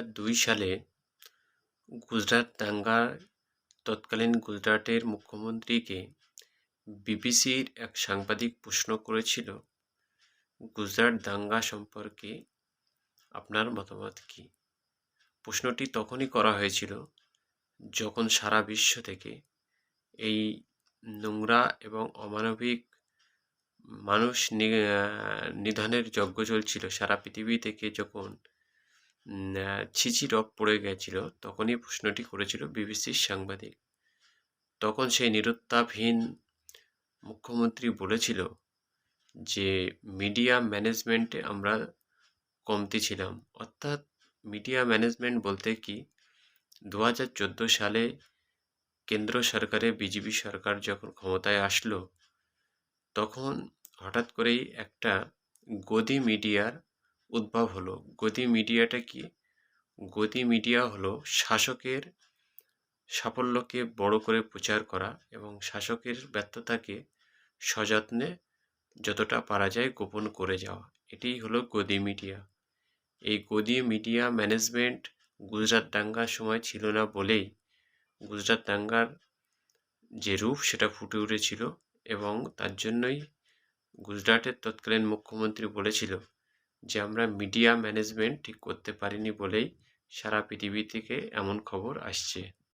দুই সালে গুজরাট দাঙ্গার তৎকালীন গুজরাটের মুখ্যমন্ত্রীকে বিবিসির এক সাংবাদিক প্রশ্ন করেছিল, গুজরাট দাঙ্গা সম্পর্কে আপনার মতামত কী? প্রশ্নটি তখনই করা হয়েছিল যখন সারা বিশ্ব থেকে এই নোংরা এবং অমানবিক মানুষ নিধনের যজ্ঞ চলছিল। সারা পৃথিবী থেকে যখন ছিচি রব পড়ে গেছিল, তখনই প্রশ্নটি করেছিল বিবিসির সাংবাদিক। তখন সেই নিরুত্তাপহীন মুখ্যমন্ত্রী বলেছিল যে, মিডিয়া ম্যানেজমেন্টে আমরা কমতি ছিলাম। অর্থাৎ মিডিয়া ম্যানেজমেন্ট বলতে কি? দু হাজার চোদ্দ সালে কেন্দ্র সরকারে বিজেপি সরকার যখন ক্ষমতায় আসলো, তখন হঠাৎ করেই একটা গদি মিডিয়ার উদ্ভব হলো। গদি মিডিয়াটা কি? গদি মিডিয়া হলো শাসকের সাফল্যকে বড় করে প্রচার করা এবং শাসকের ব্যর্থতাকে সযত্নে যতটা পারা যায় গোপন করে যাওয়া। এটিই হলো গদি মিডিয়া। এই গদি মিডিয়া ম্যানেজমেন্ট গুজরাট দাঙ্গার সময় ছিল না বলেই গুজরাট দাঙ্গার যে রূপ সেটা ফুটে উঠেছিল এবং তার জন্যই গুজরাটের তৎকালীন মুখ্যমন্ত্রী বলেছিল যে আমরা মিডিয়া ম্যানেজমেন্ট ঠিক করতে পারিনি বলেই সারা পৃথিবী থেকে এমন খবর আসছে।